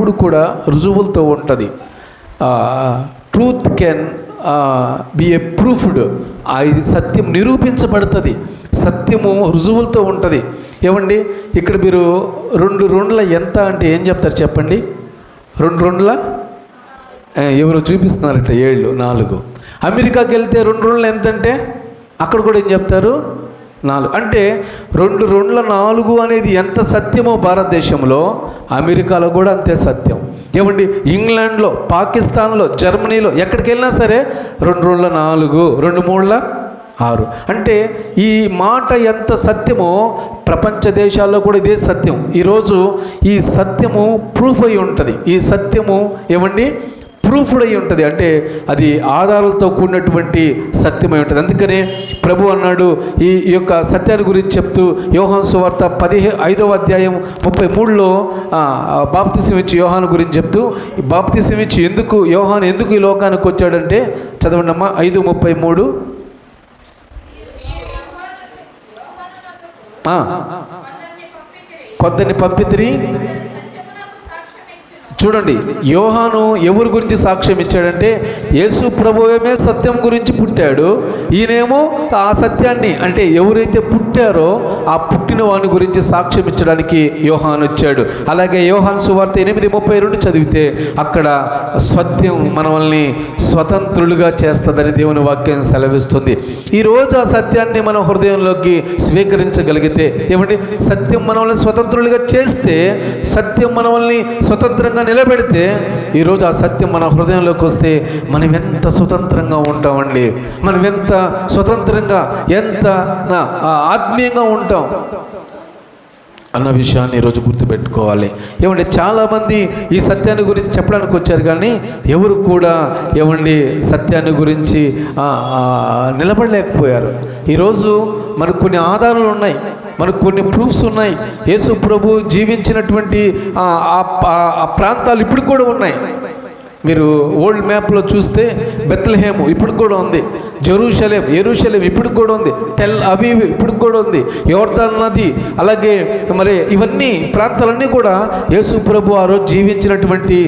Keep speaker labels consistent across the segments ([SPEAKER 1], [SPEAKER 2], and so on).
[SPEAKER 1] ఎప్పుడు కూడా రుజువులతో ఉంటుంది. Truth can be a proofed ఆ సత్యం నిరూపించబడుతుంది. సత్యము రుజువులతో ఉంటుంది. ఏమండి? ఇక్కడ మీరు రెండు రెండుల ఎంత అంటే ఏం చెప్తారు చెప్పండి? రెండు రెండుల? ఎవరో ఎవరు చూపిస్తున్నారట ఏళ్ళు నాలుగు. అమెరికాకి వెళ్తే రెండు రోజులు ఎంత అంటే అక్కడ కూడా ఏం చెప్తారు? నాలుగు. అంటే రెండు రెండుల నాలుగు అనేది ఎంత సత్యమో భారతదేశంలో అమెరికాలో కూడా అంతే సత్యం. ఏమండి? ఇంగ్లాండ్లో పాకిస్తాన్లో జర్మనీలో ఎక్కడికి వెళ్ళినా సరే రెండు రోజుల నాలుగు రెండు మూడుల ఆరు. అంటే ఈ మాట ఎంత సత్యమో ప్రపంచ దేశాల్లో కూడా ఇదే సత్యం. ఈరోజు ఈ సత్యము ప్రూఫ్ అయి ఉంటుంది. ఈ సత్యము ఏమండి? ప్రూఫ్డ్ అయి ఉంటుంది. అంటే అది ఆధారాలతో కూడినటువంటి సత్యమై ఉంటుంది. అందుకనే ప్రభు అన్నాడు ఈ యొక్క సత్యాన్ని గురించి చెప్తూ యోహాన్ సువార్త పదిహే ఐదవ అధ్యాయం ముప్పై మూడులో బాప్తిసం ఇచ్చి యోహాను గురించి చెప్తూ ఈ బాప్తిసం ఇచ్చి ఎందుకు యోహాన్ ఎందుకు ఈ లోకానికి వచ్చాడంటే చదవండి అమ్మా ఐదు ముప్పై మూడు. ఆ, కొందరిని పంపితిరి. చూడండి యోహాను ఎవరి గురించి సాక్ష్యం ఇచ్చాడంటే యేసు ప్రభువేమే సత్యం గురించి పుట్టాడు. ఈయనేమో ఆ సత్యాన్ని అంటే ఎవరైతే పుట్టారో ఆ పుట్టిన వాని గురించి సాక్ష్యం ఇచ్చడానికి యోహాను వచ్చాడు. అలాగే యోహాన్ సువార్త ఎనిమిది ముప్పై రెండు చదివితే అక్కడ సత్యం మనల్ని స్వతంత్రులుగా చేస్తుందని దేవుని వాక్యం సెలవిస్తుంది. ఈరోజు ఆ సత్యాన్ని మన హృదయంలోకి స్వీకరించగలిగితే ఏమంటే సత్యం మనల్ని స్వతంత్రులుగా చేస్తే సత్యం మనల్ని స్వతంత్రంగా నిలబెడితే ఈరోజు ఆ సత్యం మన హృదయంలోకి వస్తే మనం ఎంత స్వతంత్రంగా ఉంటామండి? మనం ఎంత స్వతంత్రంగా ఎంత ఆత్మీయంగా ఉంటాం? అన్న విషయాన్ని ఈరోజు గుర్తుపెట్టుకోవాలి. ఏమండి చాలామంది ఈ సత్యాన్ని గురించి చెప్పడానికి వచ్చారు కానీ ఎవరు కూడా ఏమండి సత్యాన్ని గురించి నిలబడలేకపోయారు. ఈరోజు మనకు కొన్ని ఆధారాలు ఉన్నాయి మనకు కొన్ని ప్రూఫ్స్ ఉన్నాయి. యేసు ప్రభు జీవించినటువంటి ఆ- ఆ ప్రాంతాలు ఇప్పుడు కూడా ఉన్నాయి. మీరు ఓల్డ్ మ్యాప్లో చూస్తే బెత్లహేము ఇప్పుడు కూడా ఉంది. జెరూషలేం ఎరుషలేం ఇప్పుడు కూడా ఉంది. టెల్ అవి ఇప్పుడు కూడా ఉంది. యోర్దాన్ నది అలాగే మరి ఇవన్నీ ప్రాంతాలన్నీ కూడా యేసు ప్రభు ఆ రోజు జీవించినటువంటి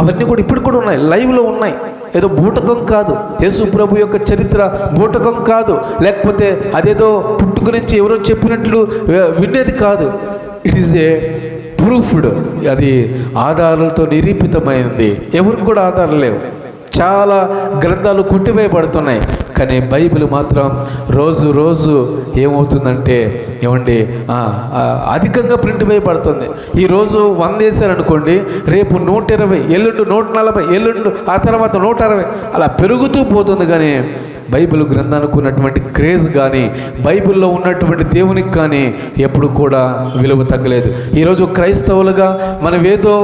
[SPEAKER 1] అవన్నీ కూడా ఇప్పుడు కూడా ఉన్నాయి. లైవ్లో ఉన్నాయి. ఏదో బూటకం కాదు. యేసు ప్రభు యొక్క చరిత్ర బూటకం కాదు. లేకపోతే అదేదో పుట్టు గురించి ఎవరో చెప్పినట్లు వినేది కాదు. It is a proofed. అది ఆధారాలతో నిరూపితమైంది. ఎవరికి కూడా ఆధారం లేవు. చాలా గ్రంథాలు కొట్టివేయబడుతున్నాయి. కానీ బైబిల్ మాత్రం రోజు రోజు ఏమవుతుందంటే ఏమండి అధికంగా ప్రింట్ వేయబడుతుంది. ఈరోజు వంద వేశారనుకోండి రేపు నూట ఇరవై ఎల్లుండి నూట నలభై ఎల్లుండి ఆ తర్వాత నూట అరవై అలా పెరుగుతూ పోతుంది. కానీ బైబిల్ గ్రంథానికి ఉన్నటువంటి క్రేజ్ కానీ బైబిల్లో ఉన్నటువంటి దేవునికి కానీ ఎప్పుడు కూడా విలువ తగ్గలేదు. ఈరోజు క్రైస్తవులుగా మనం ఏదో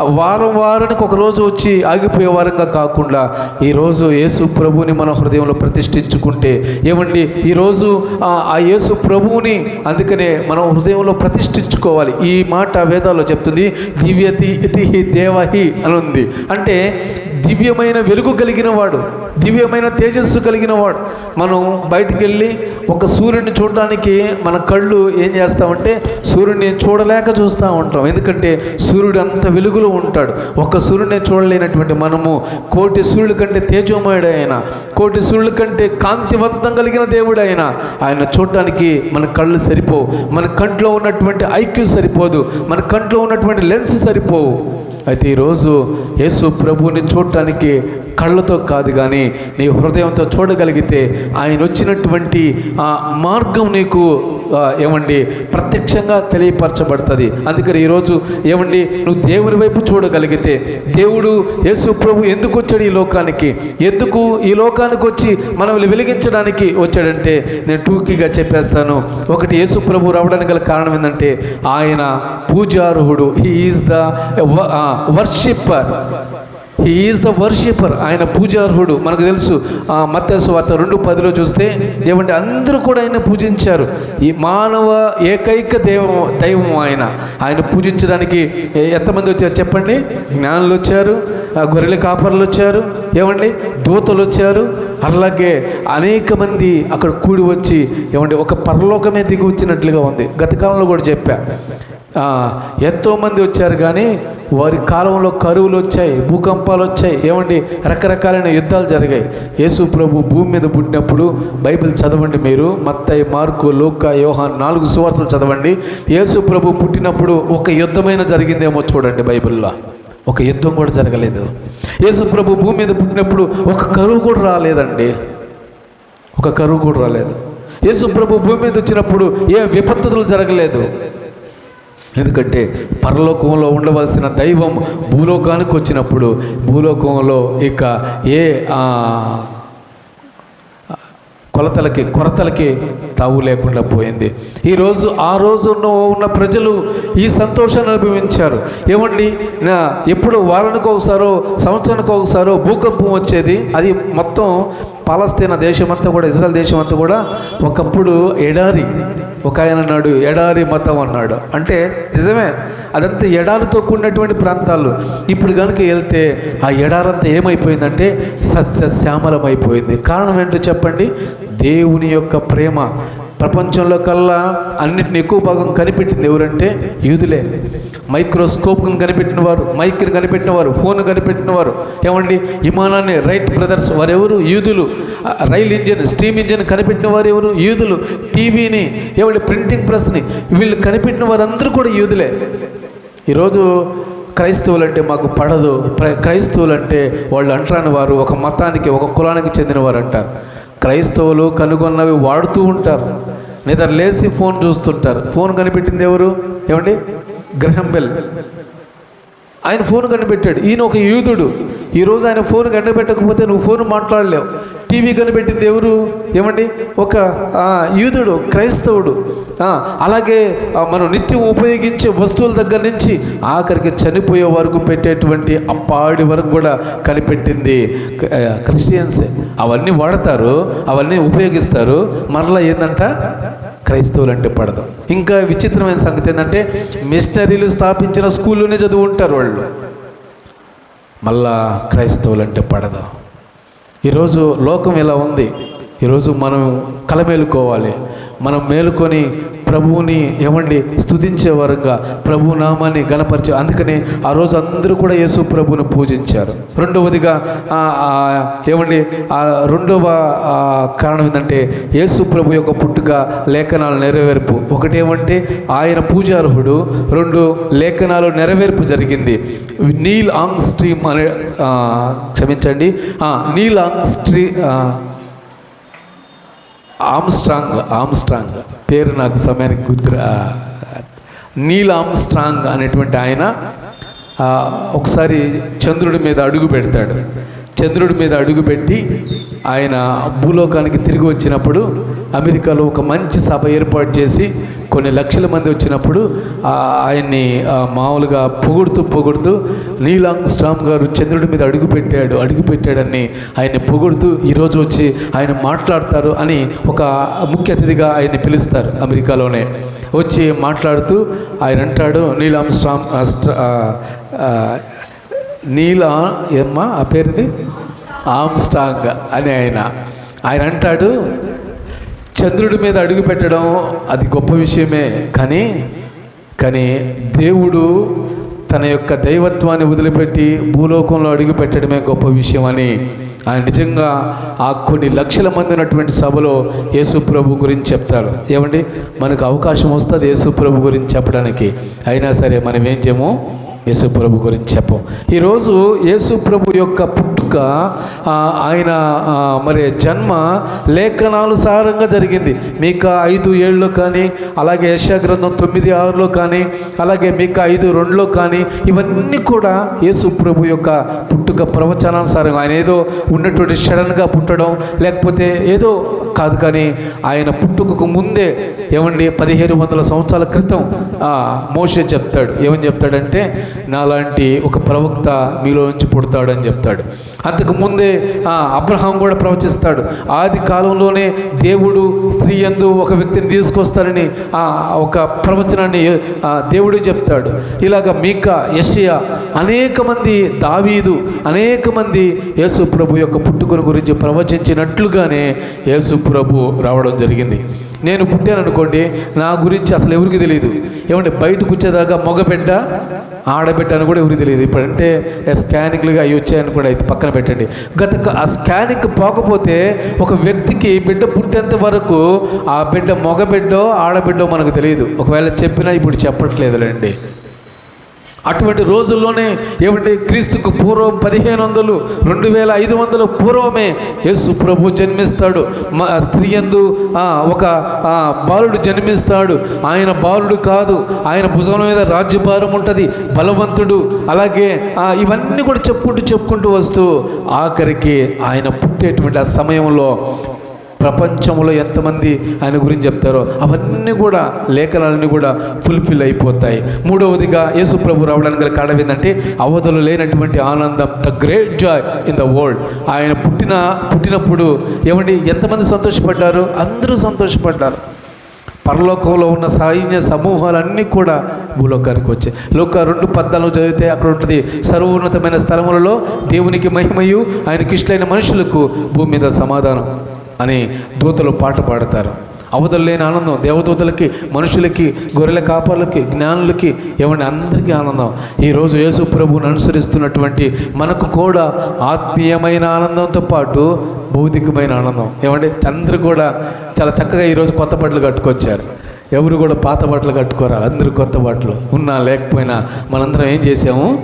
[SPEAKER 1] వారం వారానికి ఒక రోజు వచ్చి ఆగిపోయే వారంగా కాకుండా ఈరోజు యేసు ప్రభువుని మన హృదయంలో ప్రతిష్ఠించుకుంటే ఏమండి? ఈరోజు ఆ ఆ యేసు ప్రభువుని అందుకనే మనం హృదయంలో ప్రతిష్ఠించుకోవాలి. ఈ మాట వేదాల్లో చెప్తుంది దివ్యతి ఇతి దేవహి అని ఉంది. అంటే దివ్యమైన వెలుగు కలిగిన వాడు దివ్యమైన తేజస్సు కలిగిన వాడు. మనం బయటికి వెళ్ళి ఒక సూర్యుడిని చూడడానికి మన కళ్ళు ఏం చేస్తామంటే సూర్యుడిని చూడలేక చూస్తూ ఉంటాం. ఎందుకంటే సూర్యుడు అంత వెలుగులో ఉంటాడు. ఒక సూర్యుడిని చూడలేనటువంటి మనము కోటి సూర్యుల కంటే తేజోమయుడు ఆయన కోటి సూర్యుల కంటే కాంతివంతం కలిగిన దేవుడు ఆయన ఆయన చూడడానికి మన కళ్ళు సరిపోవు. మన కంట్లో ఉన్నటువంటి ఐక్యూ సరిపోదు. మన కంట్లో ఉన్నటువంటి లెన్స్ సరిపోవు. అయితే ఈరోజు యేసు ప్రభువుని చూడటానికి కళ్ళతో కాదు కానీ నీ హృదయంతో చూడగలిగితే ఆయన వచ్చినటువంటి ఆ మార్గం నీకు ఏమండి ప్రత్యక్షంగా తెలియపరచబడుతుంది. అందుకని ఈరోజు ఏమండి నువ్వు దేవుని వైపు చూడగలిగితే దేవుడు యేసు ప్రభు ఎందుకు వచ్చాడు ఈ లోకానికి? ఎందుకు ఈ లోకానికి వచ్చి మనల్ని వెలిగించడానికి వచ్చాడంటే నేను టూకీగా చెప్పేస్తాను. ఒకటి యేసు ప్రభు రావడానికి గల కారణం ఏంటంటే ఆయన పూజార్హుడు. He is the worshipper he is the worshipper ఆయన పూజార్హుడు. మనకు తెలుసు మత్స్సు వార్త రెండు పదిలో చూస్తే ఏమంటే అందరూ కూడా ఆయన పూజించారు. ఈ మానవ ఏకైక దైవం దైవం ఆయన. ఆయన పూజించడానికి ఎంతమంది వచ్చారు చెప్పండి? జ్ఞానులు వచ్చారు గొర్రెల కాపర్లు వచ్చారు ఏమండి? దూతలు వచ్చారు. అలాగే అనేక మంది అక్కడ కూడి వచ్చి ఏమండి ఒక పరలోకమే దిగి వచ్చినట్లుగా ఉంది. గత కాలంలో కూడా చెప్పా. ఎంతోమంది వచ్చారు కానీ వారి కాలంలో కరువులు వచ్చాయి భూకంపాలు వచ్చాయి. ఏమండి? రకరకాలైన యుద్ధాలు జరిగాయి. యేసు ప్రభు భూమి మీద పుట్టినప్పుడు బైబిల్ చదవండి మీరు. మత్తయ్య మార్కు లోక యోహాన్ నాలుగు సువార్తలు చదవండి. యేసు ప్రభు పుట్టినప్పుడు ఒక యుద్ధమైన జరిగిందేమో చూడండి బైబిల్లో. ఒక యుద్ధం కూడా జరగలేదు. యేసు ప్రభు భూమి మీద పుట్టినప్పుడు ఒక కరువు కూడా రాలేదండి. ఒక కరువు కూడా రాలేదు. యేసు ప్రభు భూమి మీద వచ్చినప్పుడు ఏ విపత్తులు జరగలేదు. ఎందుకంటే పరలోకంలో ఉండవలసిన దైవం భూలోకానికి వచ్చినప్పుడు భూలోకంలో ఇక ఏ కొలతలకి కొరతలకి తావు లేకుండా పోయింది. ఈరోజు ఆ రోజు ఉన్న ఉన్న ప్రజలు ఈ సంతోషాన్ని అనుభవించారు. ఏమండి? నా ఎప్పుడు వారానికి ఒకసారో సంవత్సరానికి ఒకసారో భూకంపం వచ్చేది. అది మొత్తం పాలస్తీనా దేశం అంతా కూడా ఇజ్రాయల్ దేశం అంతా కూడా ఒకప్పుడు ఎడారి ఒక ఆయన అన్నాడు ఎడారి మతం అన్నాడు. అంటే నిజమే అదంతా ఎడారితో కూడినటువంటి ప్రాంతాలు. ఇప్పుడు కనుక వెళ్తే ఆ ఎడారంతా ఏమైపోయిందంటే సస్యశ్యామలమైపోయింది. కారణం ఏంటో చెప్పండి? దేవుని యొక్క ప్రేమ. ప్రపంచంలో కల్లా అన్నిటిని ఎక్కువ భాగం కనిపెట్టింది ఎవరంటే యూదులే. మైక్రోస్కోప్ను కనిపెట్టిన వారు మైక్ని కనిపెట్టిన వారు ఫోన్ కనిపెట్టిన వారు ఏమండి? విమానాన్ని రైట్ బ్రదర్స్ వారెవరు? యూదులు. రైల్ ఇంజిన్ స్టీమ్ ఇంజిన్ కనిపెట్టిన వారు ఎవరు? యూదులు. టీవీని ఏమండి? ప్రింటింగ్ ప్రెస్ని వీళ్ళు కనిపెట్టిన వారందరూ కూడా యూదులే. ఈరోజు క్రైస్తవులు అంటే మాకు పడదు. క్రైస్తవులు అంటే వాళ్ళు అంటారని వారు ఒక మతానికి ఒక కులానికి చెందినవారు అంటారు క్రైస్తవులు కనుగొన్నవి వాడుతూ ఉంటారు. నిద్ర లేచి ఫోన్ చూస్తుంటారు. ఫోన్ కనిపెట్టింది ఎవరు? ఏమండి? Graham Bell. ఆయన ఫోన్ కనిపెట్టాడు. ఈయన ఒక యూదుడు. ఈరోజు ఆయన ఫోన్ కనిపెట్టకపోతే నువ్వు ఫోన్ మాట్లాడలేవు. టీవీ కనిపెట్టింది ఎవరు? ఏమండి? ఒక యూదుడు క్రైస్తవుడు. అలాగే మనం నిత్యం ఉపయోగించే వస్తువుల దగ్గర నుంచి ఆఖరికి చనిపోయే వరకు పెట్టేటువంటి అప్పాడి వరకు కూడా కనిపెట్టింది క్రిస్టియన్సే. అవన్నీ వాడతారు అవన్నీ ఉపయోగిస్తారు. మరలా ఏంటంట క్రైస్తవులు అంటే పడదు. ఇంకా విచిత్రమైన సంగతి ఏంటంటే మిషనరీలు స్థాపించిన స్కూల్లోనే చదువు ఉంటారు వాళ్ళు. మళ్ళా క్రైస్తవులు అంటే పడదు. ఈరోజు లోకం ఎలా ఉంది. ఈరోజు మనం కలమేలుకోవాలి. మనం మేలుకొని ప్రభువుని ఏమండి? స్తుతించే వరంగా ప్రభు నామాన్ని గణపరిచే అందుకనే ఆ రోజు అందరూ కూడా యేసు ప్రభుని పూజించారు. రెండవదిగా ఏమండి? ఆ రెండవ కారణం ఏంటంటే యేసు ప్రభు యొక్క పుట్టుక లేఖనాలు నెరవేర్పు. ఒకటేమంటే ఆయన పూజార్హుడు రెండు లేఖనాలు నెరవేర్పు జరిగింది. నీల్ ఆంగ్ స్ట్రీమ్ అనే క్షమించండి. నీల్ ఆంగ్ స్ట్రీ ఆమ్స్ట్రాంగ్ ఆమ్స్ట్రాంగ్ పేరు నాకు సమయానికి గుర్తురా. నీల్ ఆమ్స్ట్రాంగ్ అనేటువంటి ఆయన ఒకసారి చంద్రుడి మీద అడుగు పెడతాడు. చంద్రుడి మీద అడుగు పెట్టి ఆయన భూలోకానికి తిరిగి వచ్చినప్పుడు అమెరికాలో ఒక మంచి సభ ఏర్పాటు చేసి కొన్ని లక్షల మంది వచ్చినప్పుడు ఆయన్ని మామూలుగా పొగుడుతూ పొగుడుతూ నీలాంగ్ స్టామ్ గారు చంద్రుడి మీద అడుగు పెట్టాడు అడుగు పెట్టాడని ఆయన్ని పొగుడుతూ ఈరోజు వచ్చి ఆయన మాట్లాడతారు అని ఒక ముఖ్య అతిథిగా ఆయన్ని పిలుస్తారు అమెరికాలోనే. వచ్చి మాట్లాడుతూ ఆయన అంటాడు నీలాం స్టామ్ ఆ, నీల ఏమ్మా ఆ పేరుది? ఆమ్స్టాంగ్ అని ఆయన. ఆయన అంటాడు చంద్రుడి మీద అడుగు పెట్టడం అది గొప్ప విషయమే. కానీ కానీ దేవుడు తన యొక్క దైవత్వాన్ని వదిలిపెట్టి భూలోకంలో అడుగు పెట్టడమే గొప్ప విషయం అని ఆయన నిజంగా ఆ కొన్ని లక్షల మంది ఉన్నటువంటి సభలో యేసు ప్రభు గురించి చెప్తారు. ఏమండి? మనకు అవకాశం వస్తుంది యేసు ప్రభు గురించి చెప్పడానికి. అయినా సరే మనం ఏం చేయము? యేసు ప్రభు గురించి చెప్పం ఈరోజు యేసు ప్రభు యొక్క పుట్టు యొక్క ఆయన మరి జన్మ లేఖనానుసారంగా జరిగింది. మీక ఐదు ఏళ్ళలో కానీ అలాగే యశాగ్రంథం తొమ్మిది ఆరులో కానీ అలాగే మీక ఐదు రెండులో కానీ ఇవన్నీ కూడా యేసు ప్రభు యొక్క పుట్టుక ప్రవచనానుసారంగా ఆయన ఏదో ఉన్నటువంటి సడన్గా పుట్టడం లేకపోతే ఏదో కాదు కానీ ఆయన పుట్టుకకు ముందే ఏమండి పదిహేను వందల సంవత్సరాల క్రితం మోషే చెప్తాడు. ఏమని చెప్తాడంటే నాలాంటి ఒక ప్రవక్త మీలో నుంచి పుడతాడని చెప్తాడు. అంతకు ముందే అబ్రహాం కూడా ప్రవచిస్తాడు. ఆది కాలంలోనే దేవుడు స్త్రీ యందు ఒక వ్యక్తిని తీసుకొస్తారని ఆ ఒక ప్రవచనాన్ని దేవుడు చెప్తాడు. ఇలాగ మీక యషయా అనేక మంది దావీదు అనేక మంది యేసు ప్రభు యొక్క పుట్టుకను గురించి ప్రవచించినట్లుగానే యేసు ప్రభు రావడం జరిగింది. నేను పుట్టాను అనుకోండి నా గురించి అసలు ఎవరికి తెలియదు ఏమంటే బయటకు వచ్చేదాకా మగబిడ్డ ఆడబిడ్డ అని కూడా ఎవరికి తెలియదు ఇప్పుడంటే స్కానింగ్లుగా అవి వచ్చాయని కూడా అయితే పక్కన పెట్టండి. గత ఆ స్కానింగ్ పోకపోతే ఒక వ్యక్తికి బిడ్డ పుట్టేంత వరకు ఆ బిడ్డ మగబిడ్డో ఆడబిడ్డో మనకు తెలియదు ఒకవేళ చెప్పినా ఇప్పుడు చెప్పట్లేదులేండి. అటువంటి రోజుల్లోనే ఏమంటే క్రీస్తుకు పూర్వం పదిహేను వందలు రెండు వేల ఐదు వందల పూర్వమే యేసు ప్రభు జన్మిస్తాడు. మా స్త్రీ ఎందు ఒక బాలుడు జన్మిస్తాడు. ఆయన బాలుడు కాదు ఆయన భుజం మీద రాజ్యభారం ఉంటుంది బలవంతుడు. అలాగే ఇవన్నీ కూడా చెప్పుకుంటూ చెప్పుకుంటూ వస్తూ ఆఖరికి ఆయన పుట్టేటువంటి ఆ సమయంలో ప్రపంచంలో ఎంతమంది ఆయన గురించి చెప్తారో అవన్నీ కూడా లేఖనాలన్నీ కూడా ఫుల్ఫిల్ అయిపోతాయి. మూడవదిగా యేసు ప్రభు రావడానికి గల కారణం ఏంటంటే అవధులు లేనటువంటి ఆనందం the great joy in the world ఆయన పుట్టిన పుట్టినప్పుడు ఏమండి ఎంతమంది సంతోషపడ్డారు? అందరూ సంతోషపడ్డారు. పరలోకంలో ఉన్న సైన్య సమూహాలన్నీ కూడా భూలోకానికి వచ్చాయి. లోక రెండు పద్నాలుగు చదివితే అక్కడ ఉంటుంది సర్వోన్నతమైన స్థలములలో దేవునికి మహిమయు ఆయనకి ఇష్టమైన మనుషులకు భూమి మీద సమాధానం. అని దూతలు పాట పాడతారు. అవతలు లేని ఆనందం దేవదూతలకి మనుషులకి గొర్రెల కాపర్లకి జ్ఞానులకి ఏమండి అందరికీ ఆనందం. ఈరోజు యేసు ప్రభువుని అనుసరిస్తున్నటువంటి మనకు కూడా ఆత్మీయమైన ఆనందంతో పాటు భౌతికమైన ఆనందం. ఏమంటే అందరూ కూడా చాలా చక్కగా ఈరోజు కొత్త బట్టలు కట్టుకొచ్చారు. ఎవరు కూడా పాత బట్టలు కట్టుకోరారు అందరూ కొత్త బట్టలు. ఉన్నా లేకపోయినా మనందరం ఏం చేసాము?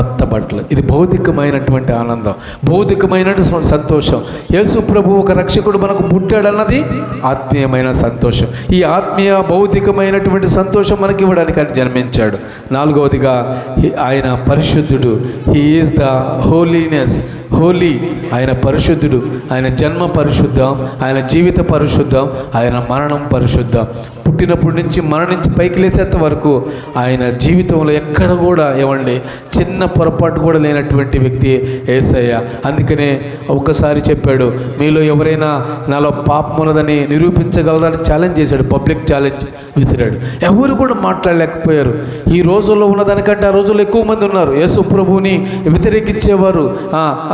[SPEAKER 1] కొత్త బట్టలు. ఇది భౌతికమైనటువంటి ఆనందం. భౌతికమైనటువంటి సంతోషం. యేసు ప్రభు ఒక రక్షకుడు మనకు పుట్టాడన్నది ఆత్మీయమైన సంతోషం. ఈ ఆత్మీయ భౌతికమైనటువంటి సంతోషం మనకి ఇవ్వడానికి ఆయన జన్మించాడు. నాలుగవదిగా ఆయన పరిశుద్ధుడు. He is the holiness holy ఆయన పరిశుద్ధుడు ఆయన జన్మ పరిశుద్ధం ఆయన జీవిత పరిశుద్ధం ఆయన మరణం పరిశుద్ధం. పుట్టినప్పటి నుంచి మరణించి పైకి లేసేంత వరకు ఆయన జీవితంలో ఎక్కడ కూడా ఏమండి చిన్న పొరపాటు కూడా లేనటువంటి వ్యక్తి ఏసయ్య. అందుకనే ఒక్కసారి చెప్పాడు మీలో ఎవరైనా నాలో పాపం ఉన్నదని నిరూపించగలరని ఛాలెంజ్ చేశాడు పబ్లిక్ ఛాలెంజ్ విసిరాడు. ఎవరు కూడా మాట్లాడలేకపోయారు. ఈ రోజుల్లో ఉన్నదానికంటే ఆ రోజుల్లో ఎక్కువ మంది ఉన్నారు. యేసు ప్రభువుని వ్యతిరేకించేవారు.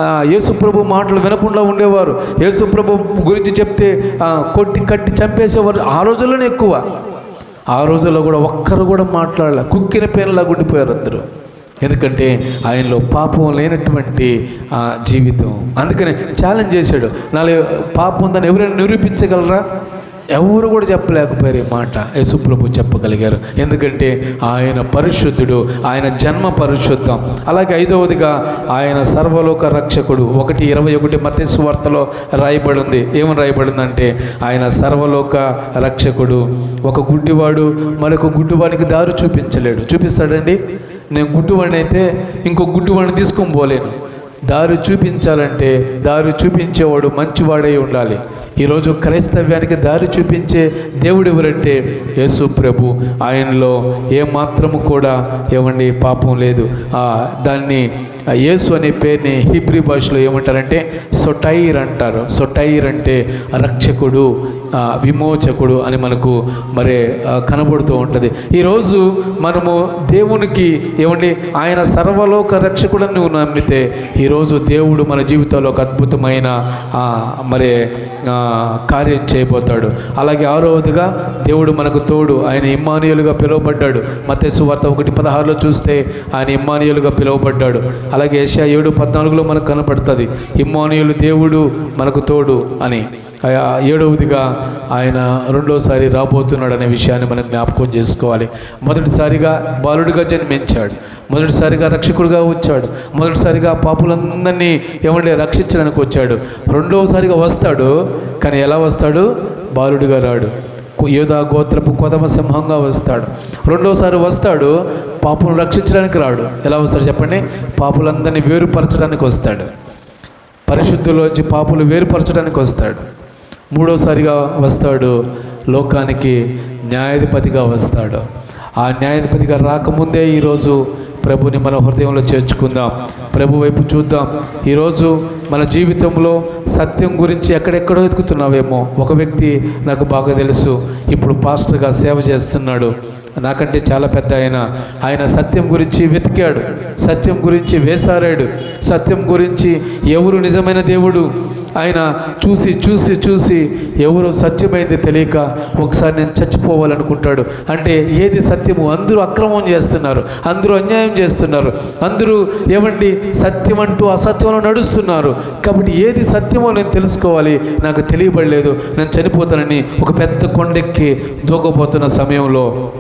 [SPEAKER 1] యేసుప్రభు మాటలు వినకుండా ఉండేవారు. యేసుప్రభు గురించి చెప్తే కొట్టి కట్టి చంపేసేవారు. ఆ రోజుల్లోనే ఎక్కువ. ఆ రోజుల్లో కూడా ఒక్కరు కూడా మాట్లాడలే. కుక్కిన పేరులా ఉండిపోయారు అందరూ. ఎందుకంటే ఆయనలో పాపం లేనటువంటి ఆ, జీవితం. అందుకనే ఛాలెంజ్ చేశాడు. నాలుగు పాపం ఉందని ఎవరైనా నిరూపించగలరా? ఎవరు కూడా చెప్పలేకపోయారు ఈ మాట. యేసుప్రభు చెప్పగలిగారు. ఎందుకంటే ఆయన పరిశుద్ధుడు ఆయన జన్మ పరిశుద్ధం. అలాగే ఐదవదిగా ఆయన సర్వలోక రక్షకుడు ఒకటి ఇరవై ఒకటి మత్స్సు వార్తలో రాయబడి ఉంది ఏమని రాయబడిందంటే ఆయన సర్వలోక రక్షకుడు ఒక గుడ్డివాడు మరొక గుడ్డివాడికి దారి చూపించలేడు. చూపిస్తాడండి? నేను గుడ్డివాడిని అయితే ఇంకో గుడ్డివాడిని తీసుకొని పోలేను. దారి చూపించాలంటే దారి చూపించేవాడు మంచివాడై ఉండాలి. ఈరోజు క్రైస్తవ్యానికి దారి చూపించే దేవుడు ఎవరంటే యేసు ప్రభు. ఆయనలో ఏ మాత్రము కూడా ఏమండి పాపం లేదు. దాన్ని యేసు అనే పేరుని హిబ్రి భాషలో ఏమంటారంటే సొటైర్ అంటారు. సొటైర్ అంటే రక్షకుడు. విమోచకుడు అని మనకు మరి కనబడుతూ ఉంటుంది. ఈరోజు మనము దేవునికి ఏమండి ఆయన సర్వలోక రక్షకుడని నువ్వు నమ్మితే ఈరోజు దేవుడు మన జీవితంలో ఒక అద్భుతమైన మరి కార్యం చేయబోతాడు. అలాగే ఆరవదిగా దేవుడు మనకు తోడు ఆయన ఇమ్మానియులుగా పిలువబడ్డాడు. మతేసు వార్త ఒకటి పదహారులో చూస్తే ఆయన ఇమ్మానియులుగా పిలువబడ్డాడు. అలాగే ఏషియా ఏడు పద్నాలుగులో మనకు కనపడుతుంది ఇమ్మానియులు దేవుడు మనకు తోడు అని. ఏడవదిగా ఆయన రెండోసారి రాబోతున్నాడు అనే విషయాన్ని మనం జ్ఞాపకం చేసుకోవాలి. మొదటిసారిగా బాలుడిగా జన్మించాడు. మొదటిసారిగా రక్షకుడిగా వచ్చాడు. మొదటిసారిగా పాపులందరినీ ఏమంటే రక్షించడానికి వచ్చాడు. రెండవసారిగా వస్తాడు. కానీ ఎలా వస్తాడు? బాలుడిగా రాడు. యోధా గోత్రపు కొదమ సింహంగా వస్తాడు. రెండోసారి వస్తాడు. పాపులను రక్షించడానికి రాడు. ఎలా వస్తాడు చెప్పండి? పాపులందరినీ వేరుపరచడానికి వస్తాడు. పరిశుద్ధులోంచి పాపులు వేరుపరచడానికి వస్తాడు. మూడోసారిగా వస్తాడు. లోకానికి న్యాయాధిపతిగా వస్తాడు. ఆ న్యాయాధిపతిగా రాకముందే ఈరోజు ప్రభుని మన హృదయంలో చేర్చుకుందాం. ప్రభు వైపు చూద్దాం. ఈరోజు మన జీవితంలో సత్యం గురించి ఎక్కడెక్కడో వెతుకుతున్నావేమో. ఒక వ్యక్తి నాకు బాగా తెలుసు. ఇప్పుడు పాస్టర్గా సేవ చేస్తున్నాడు. నాకంటే చాలా పెద్ద ఆయన. ఆయన సత్యం గురించి వెతికాడు. సత్యం గురించి వేసారాడు. సత్యం గురించి ఎవరు నిజమైన దేవుడు? ఆయన చూసి చూసి చూసి ఎవరు సత్యమైంది తెలియక ఒకసారి నేను చచ్చిపోవాలనుకుంటాడు. అంటే ఏది సత్యము? అందరూ అక్రమం చేస్తున్నారు. అందరూ అన్యాయం చేస్తున్నారు. అందరూ ఏమండి? సత్యం అంటూ అసత్యంలో నడుస్తున్నారు. కాబట్టి ఏది సత్యమో నేను తెలుసుకోవాలి. నాకు తెలియబడలేదు. నేను చనిపోతానని ఒక పెద్ద కొండెక్కి దూకపోతున్న సమయంలో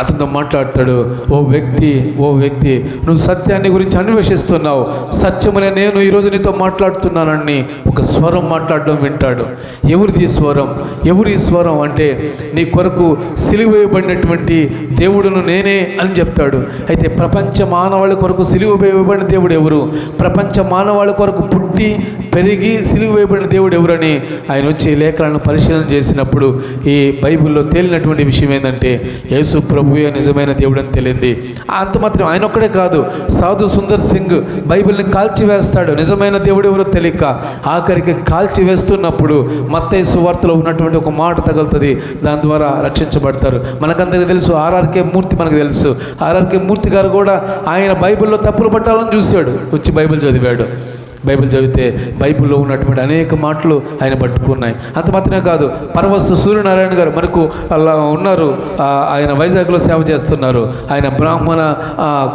[SPEAKER 1] అతనితో మాట్లాడతాడు ఓ వ్యక్తి ఓ వ్యక్తి నువ్వు సత్యాన్ని గురించి అన్వేషిస్తున్నావు. సత్యమనే నేను ఈరోజు నీతో మాట్లాడుతున్నానని ఒక స్వరం మాట్లాడడం వింటాడు. ఎవరిది స్వరం? ఎవరి స్వరం అంటే నీ కొరకు సిలువేయబడినటువంటి దేవుడును నేనే అని చెప్తాడు. అయితే ప్రపంచ మానవాళి కొరకు సిలువ వేయబడిన దేవుడు ఎవరు? ప్రపంచ మానవాళి కొరకు పుట్టి పెరిగి సిలువ వేయబడిన దేవుడు ఎవరని? ఆయన వచ్చి లేఖలను పరిశీలన చేసినప్పుడు ఈ బైబిల్లో తేలినటువంటి విషయం ఏంటంటే యేసు ప్రభువే నిజమైన దేవుడు అని తెలియంది అంత మాత్రం ఆయన ఒక్కడే కాదు. సాధు సుందర్ సింగ్ బైబిల్ని కాల్చివేస్తాడు. నిజమైన దేవుడు ఎవరో తెలియక ఆఖరికి కాల్చి వేస్తున్నప్పుడు మత్తయి సువార్తలో ఉన్నటువంటి ఒక మాట తగులుతుంది. దాని ద్వారా రక్షించబడతారు. మనకందరికీ తెలుసు ఆర్ఆర్కే మూర్తి మనకు తెలుసు. ఆర్ఆర్కే మూర్తి గారు కూడా ఆయన బైబిల్లో తప్పులు పట్టాలని చూశాడు. వచ్చి బైబిల్ చదివాడు. బైబిల్ చదివితే బైబిల్లో ఉన్నటువంటి అనేక మాటలు ఆయన పట్టుకున్నాయి. అంత మాత్రమే కాదు పరవస్తు సూర్యనారాయణ గారు మనకు అలా ఉన్నారు. ఆయన వైజాగ్లో సేవ చేస్తున్నారు. ఆయన బ్రాహ్మణ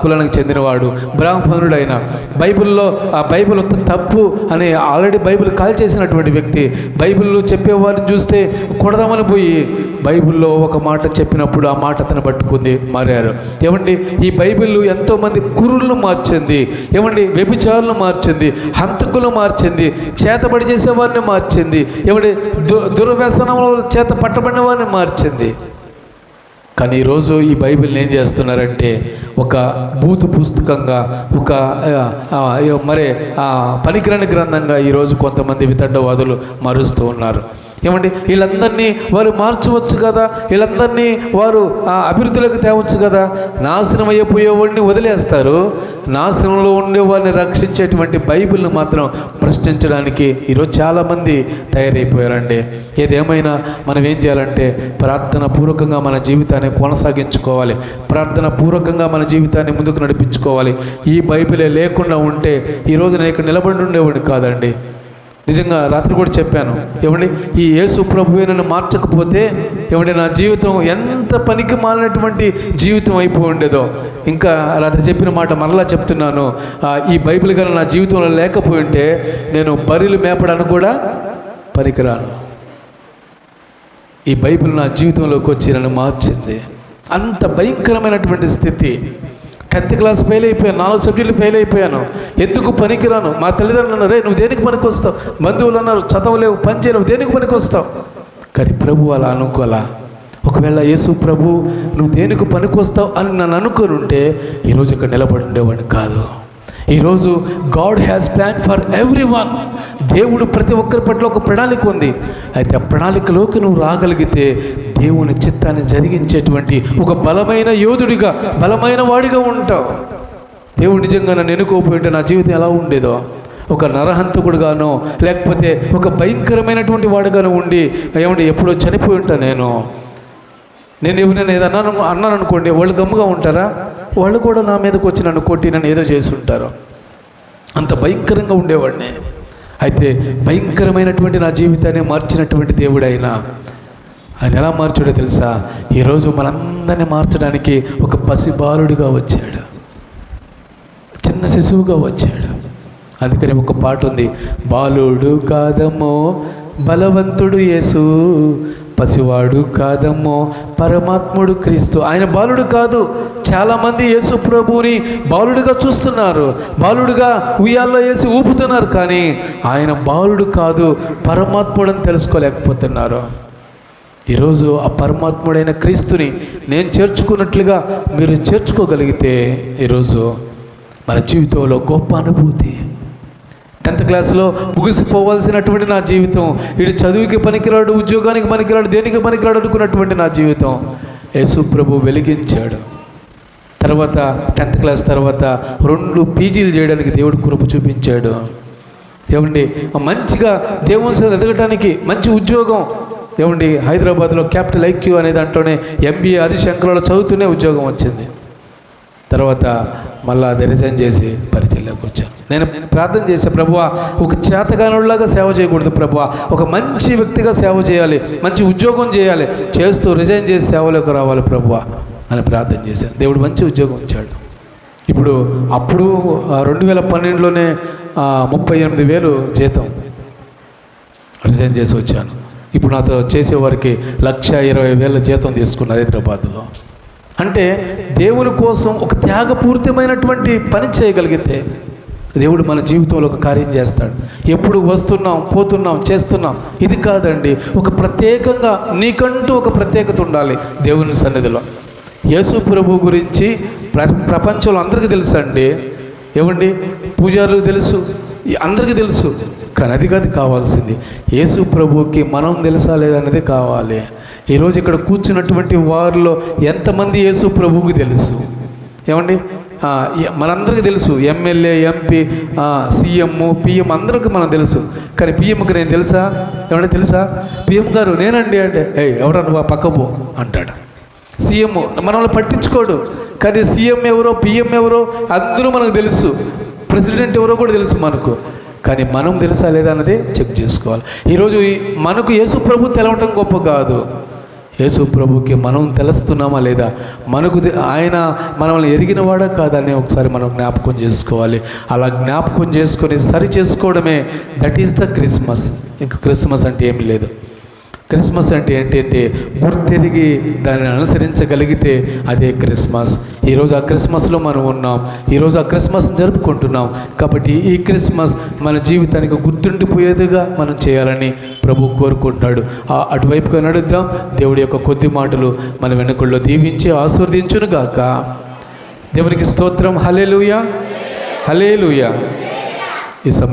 [SPEAKER 1] కులానికి చెందినవాడు బ్రాహ్మణుడు ఆయన బైబిల్లో ఆ బైబిల్ తప్పు అని ఆల్రెడీ బైబిల్ కాల్ చేసినటువంటి వ్యక్తి బైబిల్లో చెప్పేవారిని చూస్తే కొడదామని పోయి బైబిల్లో ఒక మాట చెప్పినప్పుడు ఆ మాట అతను పట్టుకుంది మారారు. ఏమండి ఈ బైబిల్ ఎంతోమంది కురులను మార్చింది. ఏమండి వ్యభిచారులు మార్చింది హంతకులు మార్చింది చేతబడి చేసేవారిని మార్చింది. ఏమండి దు దుర్వ్యసనంలో చేత పట్టబడిన వారిని మార్చింది. కానీ ఈరోజు ఈ బైబిల్ని ఏం చేస్తున్నారంటే ఒక బూతు పుస్తకంగా ఒక మరి ఆ, పనికిరాని గ్రంథంగా ఈరోజు కొంతమంది వితండవాదులు మారుస్తూ ఉన్నారు. ఏమండి? వీళ్ళందరినీ వారు మార్చవచ్చు కదా? వీళ్ళందరినీ వారు ఆ, అభివృద్ధిలోకి తేవచ్చు కదా? నాశనం అయిపోయేవాడిని వదిలేస్తారు. నాశనంలో ఉండే వారిని రక్షించేటువంటి బైబిల్ని మాత్రం ప్రశ్నించడానికి ఈరోజు చాలామంది తయారైపోయారండి. ఏదేమైనా మనం ఏం చేయాలంటే ప్రార్థన పూర్వకంగా మన జీవితాన్ని కొనసాగించుకోవాలి. ప్రార్థన పూర్వకంగా మన జీవితాన్ని ముందుకు నడిపించుకోవాలి. ఈ బైబిలే లేకుండా ఉంటే ఈరోజు నేను ఇక్కడ నిలబడి ఉండేవాడిని కాదండి. నిజంగా రాత్రి కూడా చెప్పాను ఏమండి ఈ యేసు ప్రభువే నన్ను మార్చకపోతే ఏమండి నా జీవితం ఎంత పనికి మాలినటువంటి జీవితం అయిపో ఉండేదో? ఇంకా రాత్రి చెప్పిన మాట మరలా చెప్తున్నాను ఈ బైబిల్ కానీ నా జీవితంలో లేకపోయి ఉంటే నేను బరిలు మేపడానికి కూడా పనికిరాను. ఈ బైబిల్ నా జీవితంలోకి వచ్చి నన్ను మార్చింది. అంత భయంకరమైనటువంటి స్థితి. టెన్త్ క్లాస్ ఫెయిల్ అయిపోయాను నాలుగు సబ్జెక్టులు ఫెయిల్ అయిపోయాను. ఎందుకు పనికిరాను? మా తల్లిదండ్రులు అన్నారు రే నువ్వు దేనికి పనికి వస్తావు బంధువులు అన్నారు చదవలేవు పని చేయలేవు దేనికి పనికి వస్తావు కానీ ప్రభు అలా అనుకోలా. ఒకవేళ యేసు ప్రభు నువ్వు దేనికి పనికి వస్తావు అని నన్ను అనుకొని ఉంటే ఈరోజు ఇక్కడ నిలబడి ఉండేవాడిని కాదు. ఈరోజు God has plan for everyone దేవుడు ప్రతి ఒక్కరి పట్ల ఒక ప్రణాళిక ఉంది. అయితే ఆ ప్రణాళికలోకి నువ్వు రాగలిగితే దేవుని చిత్తాన్ని జరిగించేటువంటి ఒక బలమైన యోధుడిగా బలమైన వాడిగా ఉంటావు. దేవుడు నిజంగా నన్ను ఎన్నుకోపోయింటే నా జీవితం ఎలా ఉండేదో? ఒక నరహంతకుడుగానో లేకపోతే ఒక భయంకరమైనటువంటి వాడుగాను ఉండి ఏమంటే ఎప్పుడో చనిపోయి ఉంటా నేను. నేను ఎవరైనా ఏదన్నా అన్నాను అనుకోండి వాళ్ళు గమ్ముగా ఉంటారా? వాళ్ళు కూడా నా మీదకి వచ్చి నన్ను కొట్టి నన్ను ఏదో చేసి ఉంటారు అంత భయంకరంగా ఉండేవాడిని. అయితే భయంకరమైనటువంటి నా జీవితాన్ని మార్చినటువంటి దేవుడైన ఆయన ఆయన ఎలా మార్చాడో తెలుసా? ఈరోజు మనందరినీ మార్చడానికి ఒక పసిబాలుడిగా వచ్చాడు. చిన్న శిశువుగా వచ్చాడు. అందుకని ఒక పాట ఉంది బాలుడు కాదమ్మో బలవంతుడు యేసు పసివాడు కాదమ్మో పరమాత్ముడు క్రీస్తు. ఆయన బాలుడు కాదు. చాలామంది యేసు ప్రభువుని బాలుడిగా చూస్తున్నారు. బాలుడుగా ఉయ్యాల్లో వేసి ఊపుతున్నారు కానీ ఆయన బాలుడు కాదు పరమాత్ముడని తెలుసుకోలేకపోతున్నారు. ఈరోజు ఆ పరమాత్ముడైన క్రీస్తుని నేను చేర్చుకున్నట్లుగా మీరు చేర్చుకోగలిగితే ఈరోజు మన జీవితంలో గొప్ప అనుభూతి. టెన్త్ క్లాస్లో ముగిసిపోవాల్సినటువంటి నా జీవితం. ఇటు చదువుకి పనికిరాడు ఉద్యోగానికి పనికిరాడు దేనికి పనికిరాడు అనుకున్నటువంటి నా జీవితం. యేసు ప్రభు వెలిగించాడు. తర్వాత టెన్త్ క్లాస్ తర్వాత రెండు పీజీలు చేయడానికి దేవుడు కృప చూపించాడు. ఏమండి మంచిగా దేవుని సేవ ఎదగటానికి మంచి ఉద్యోగం. ఏమండి హైదరాబాద్లో క్యాపిటల్ ఐక్యూ అనే దాంట్లోనే ఎంబీఏ ఆదిశంకర్లో చదువుతూనే ఉద్యోగం వచ్చింది. తర్వాత మళ్ళా అది రిజైన్ చేసి పరిచయంలోకి వచ్చాను. నేను ప్రార్థన చేసే ప్రభు ఒక చేతగానులాగా సేవ చేయకూడదు ప్రభు ఒక మంచి వ్యక్తిగా సేవ చేయాలి మంచి ఉద్యోగం చేయాలి చేస్తూ రిజైన్ చేసి సేవలోకి రావాలి ప్రభు అని ప్రార్థన చేశాను. దేవుడు మంచి ఉద్యోగం ఇచ్చాడు. ఇప్పుడు అప్పుడు రెండు వేల పన్నెండులోనే ముప్పై ఎనిమిది వేలు జీతం రిజైన్ చేసి వచ్చాను. ఇప్పుడు నాతో చేసేవారికి లక్ష ఇరవై వేల జీతం తీసుకున్నారు హైదరాబాద్లో. అంటే దేవుని కోసం ఒక త్యాగపూరితమైనటువంటి పని చేయగలిగితే దేవుడు మన జీవితంలో ఒక కార్యం చేస్తాడు. ఎప్పుడు వస్తున్నాం పోతున్నాం చేస్తున్నాం ఇది కాదండి. ఒక ప్రత్యేకంగా నీకంటూ ఒక ప్రత్యేకత ఉండాలి దేవుని సన్నిధిలో. యేసు ప్రభు గురించి ప్ర ప్రపంచంలో అందరికీ తెలుసు అండి? ఏమండి? పూజారులకు తెలుసు అందరికీ తెలుసు కానీ అది కాదు కావాల్సింది. యేసు ప్రభుకి మనం తెలుసా లేదనేది కావాలి. ఈరోజు ఇక్కడ కూర్చున్నటువంటి వారిలో ఎంతమంది యేసు ప్రభువుకి తెలుసు? ఏమండి? మనందరికీ తెలుసు ఎమ్మెల్యే ఎంపీ సీఎం పిఎం అందరికీ మనం తెలుసు. కానీ పిఎంకి నేను తెలుసా? ఏమంటే తెలుసా? పిఎం గారు నేనండి అంటే ఏ ఎవరన్నా పక్క పో అంటాడు. సీఎం మనల్ని పట్టించుకోడు. కానీ సీఎం ఎవరో పిఎం ఎవరో అందరూ మనకు తెలుసు. ప్రెసిడెంట్ ఎవరో కూడా తెలుసు మనకు. కానీ మనం తెలుసా లేదా అన్నది చెక్ చేసుకోవాలి. ఈరోజు మనకు యేసు ప్రభు తెలవటం గొప్ప కాదు. యేసు ప్రభుకి మనం తెలుస్తున్నామా లేదా? మనకు ఆయన మనల్ని ఎరిగినవాడా కాదని ఒకసారి మనం జ్ఞాపకం చేసుకోవాలి. అలా జ్ఞాపకం చేసుకొని సరి చేసుకోవడమే దట్ ఈస్ ద క్రిస్మస్. ఇంక క్రిస్మస్ అంటే ఏమి లేదు. క్రిస్మస్ అంటే ఏంటంటే గుర్తెరిగి దానిని అనుసరించగలిగితే అదే క్రిస్మస్. ఈరోజు ఆ క్రిస్మస్లో మనం ఉన్నాం. ఈరోజు ఆ క్రిస్మస్ జరుపుకుంటున్నాం. కాబట్టి ఈ క్రిస్మస్ మన జీవితానికి గుర్తుండిపోయేదిగా మనం చేయాలని ప్రభు కోరుకుంటున్నాడు. ఆ అటువైపుగా నడుద్దాం. దేవుడి యొక్క కొద్ది మాటలు మన వెనుకల్లో దీవించి ఆస్వాదించునుగాక దేవునికి స్తోత్రం. హలేలుయా హలేలుయా ఈ సమయం